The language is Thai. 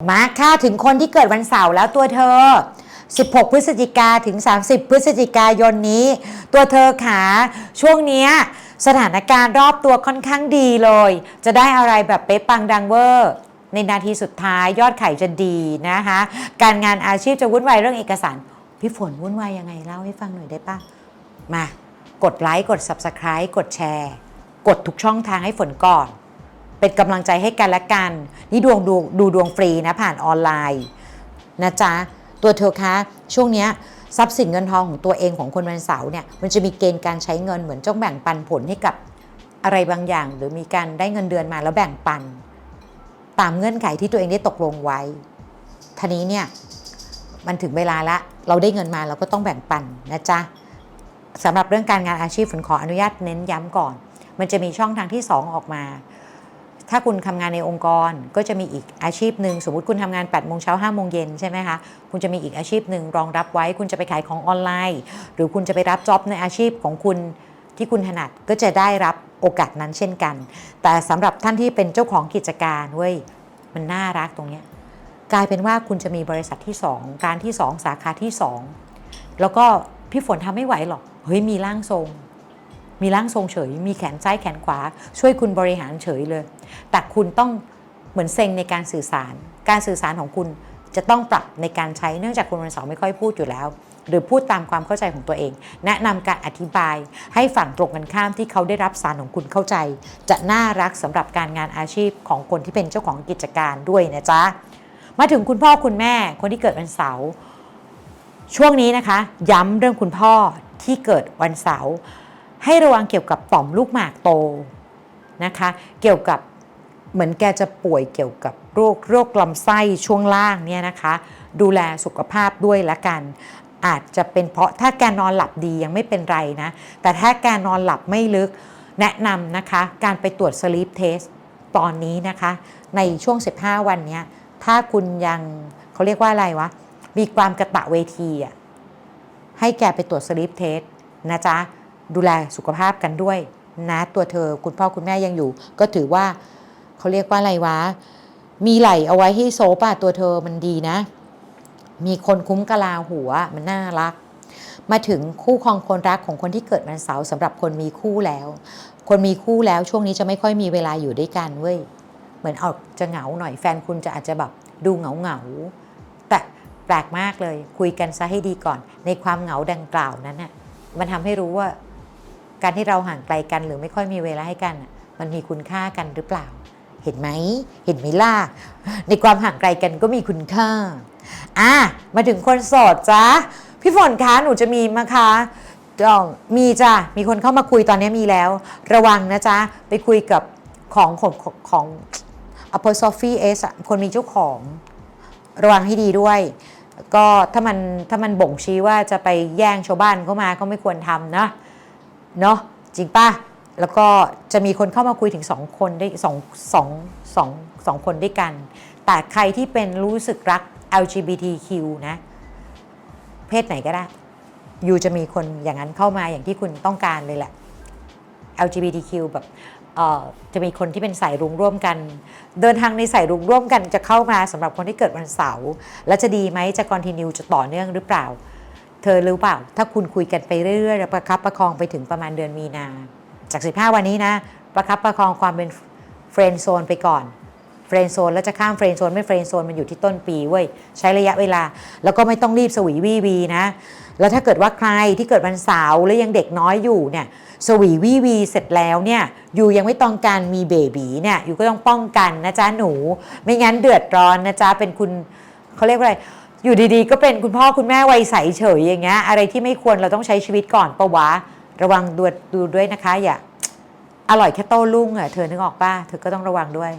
มาค่ะถึงคนที่เกิดวันเสาร์แล้วตัวเธอ 16 พฤศจิกาถึง 30 พฤศจิกายนนี้ ตัวเธอขาช่วงเนี้ยสถานการณ์รอบตัวค่อนข้างดีเลย จะได้อะไรแบบเป๊ะปังดังเวอร์ ในนาทีสุดท้ายยอดขายจะดีนะคะ การงานอาชีพจะวุ่นวายเรื่องเอกสาร พี่ฝนวุ่นวายยังไงเล่าให้ฟังหน่อยได้ปะมากดไลค์กด Subscribe กดแชร์ กดทุกช่องทางให้ฝนก่อน เป็นกำลังใจให้กันและกัน นี่ดวงดูดูดวงฟรีนะผ่านออนไลน์นะจ๊ะ ตัวเธอคะ ช่วงเนี้ยทรัพย์สินเงินทองของตัวเองของคนวันเสาร์เนี่ยมันจะมีเกณฑ์การใช้เงินเหมือนจ้องแบ่งปันผลให้กับอะไรบางอย่าง หรือมีการได้เงินเดือนมาแล้วแบ่งปัน ตามเงื่อนไขที่ตัวเองได้ตกลงไว้ทีนี้เนี่ยมันถึงเวลาละเราได้เงินมาเราก็ต้องแบ่งปันนะจ๊ะสำหรับเรื่องการงานอาชีพฝนขออนุญาตเน้นย้ำก่อน มันจะมีช่องทางที่ 2 ออกมา ถ้าคุณทำงานในองค์กรก็จะมีอีกอาชีพหนึ่งสมมติคุณทำงาน8ปดโมงเช้าห้าโมงเย็นใช่ไหมคะ คุณจะมีอีกอาชีพหนึ่งรองรับไว้ คุณจะไปขายของออนไลน์ หรือคุณจะไปรับจ็อบในอาชีพของคุณที่คุณถนัดก็จะได้รับโอกาสนั้นเช่นกัน แต่สำหรับท่านที่เป็นเจ้าของกิจการเว้ยมันน่ารักตรงเนี้ยกลายเป็นว่าคุณจะมีบริษัทที่2การที่ 2 สาขาที่ 2 แล้วก็พี่ฝนทำไม่ไหวหรอกเฮ้ยมีร่างทรง มีร่างทรงเฉย มีแขนซ้ายแขนขวา ช่วยคุณบริหารเฉยเลย แต่คุณต้องเหมือนเซ็งในการสื่อสาร การสื่อสารของคุณจะต้องปรับในการใช้เนื่องจากคุณวันเสาร์ไม่ค่อยพูดอยู่แล้ว หรือพูดตามความเข้าใจของตัวเอง แนะนำการอธิบาย ให้ฝั่งตรงกันข้ามที่เขาได้รับสารของคุณเข้าใจ จะน่ารักสำหรับการงานอาชีพของคนที่เป็นเจ้าของกิจการด้วยนะจ๊ะมาถึงคุณพ่อคุณแม่คนที่เกิดวันเสาร์ช่วงนี้นะคะ ย้ำเรื่องคุณพ่อที่เกิดวันเสาร์ ให้ระวังเกี่ยวกับต่อมลูกหมากโตนะคะ เกี่ยวกับเหมือนแกจะป่วยเกี่ยวกับโรคโรคลำไส้ช่วงล่างเนี่ยนะคะ ดูแลสุขภาพด้วยละกัน อาจจะเป็นเพราะถ้าแกนอนหลับดียังไม่เป็นไรนะ แต่ถ้าแกนอนหลับไม่ลึกแนะนำนะคะ การไปตรวจสลีปเทสตอนนี้นะคะ ในช่วง 15 วันนี้ถ้าคุณยังเขาเรียกว่าอะไรวะ มีความกระตะเวทีอะให้แกไปตรวจสลีปเทสนะจ๊ะ ดูแลสุขภาพกันด้วยนะตัวเธอคุณพ่อคุณแม่ยังอยู่ ก็ถือว่าเขาเรียกว่าอะไรวะ มีไหลเอาไว้ให้โซป่ะตัวเธอมันดีนะ มีคนคุ้มกะลาหัวมันน่ารัก มาถึงคู่ครองคนรักของคนที่เกิดวันเสาร์สำหรับคนมีคู่แล้ว คนมีคู่แล้วช่วงนี้จะไม่ค่อยมีเวลาอยู่ด้วยกันเว้ยเหมือนออกจะเหงาหน่อยแฟนคุณจะอาจจะแบบดูเหงาเหงาๆแต่แปลกมากเลยคุยกันซะให้ดีก่อน ในความเหงาดังกล่าวนั้นน่ะมันทำให้รู้ว่า การที่เราห่างไกลกันหรือไม่ค่อยมีเวลาให้กัน มันมีคุณค่ากันหรือเปล่า เห็นไหมเห็นไหมล่ะในความห่างไกลกันก็มีคุณค่าอะมาถึงคนโสดจ้าพี่ฝนคะหนูจะมีมาคะมีจ้ะมีคนเข้ามาคุยตอนนี้มีแล้ว ระวังนะจ๊ะไปคุยกับของของขององ apostrophe s อะคนมีเจ้าของ ระวังให้ดีด้วย ก็ถ้ามันถ้ามันบ่งชี้ว่าจะไปแย่งชาวบ้านเข้ามาก็ไม่ควรทำนะ เนาะจริงป่ะ แล้วก็จะมีคนเข้ามาคุยถึงสองคนได้สองสองสองสองคนด้วยกัน แต่ใครที่เป็นรู้สึกรัก LGBTQ นะ เพศไหนก็ได้ยูจะมีคนอย่างนั้นเข้ามาอย่างที่คุณต้องการเลยแหละ LGBTQ แบบจะมีคนที่เป็นสายรุ้งร่วมกัน เดินทางในสายรุ้งร่วมกันจะเข้ามาสำหรับคนที่เกิดวันเสาร์แล้วจะดีไหมจะคอนติเนียจะต่อเนื่องหรือเปล่า เธอรู้เปล่า ถ้าคุณคุยกันไปเรื่อยๆประคับประคองไปถึงประมาณเดือนมีนา จาก 15 วันนี้นะ ประคับประคองความเป็นเฟรนด์โซนไปก่อนเฟรนด์โซนแล้วจะข้ามเฟรนด์โซนไม่เฟรนด์โซนมันอยู่ที่ต้นปีเว้ยใช้ระยะเวลา แล้วก็ไม่ต้องรีบสวีวีวีนะ แล้วถ้าเกิดว่าใครที่เกิดวันเสาร์แล้วยังเด็กน้อยอยู่เนี่ยสวีวีวีเสร็จแล้วเนี่ยอยู่ยังไม่ต้องการมีเบบีเนี่ยอยู่ก็ต้องป้องกันนะจ๊ะหนู ไม่งั้นเดือดร้อนนะจ๊ะเป็นคุณเขาเรียกว่าอะไร อยู่ดีๆ ก็เป็นคุณพ่อคุณแม่วัยใสเฉยอย่างเงี้ยอะไรที่ไม่ควรเราต้องใช้ชีวิตก่อนปะวะระวังดูดูด้วยนะคะ อย่าอร่อยแค่โต้รุ่งอะเธอนึกออกป่ะเธอก็ต้องระวังด้วย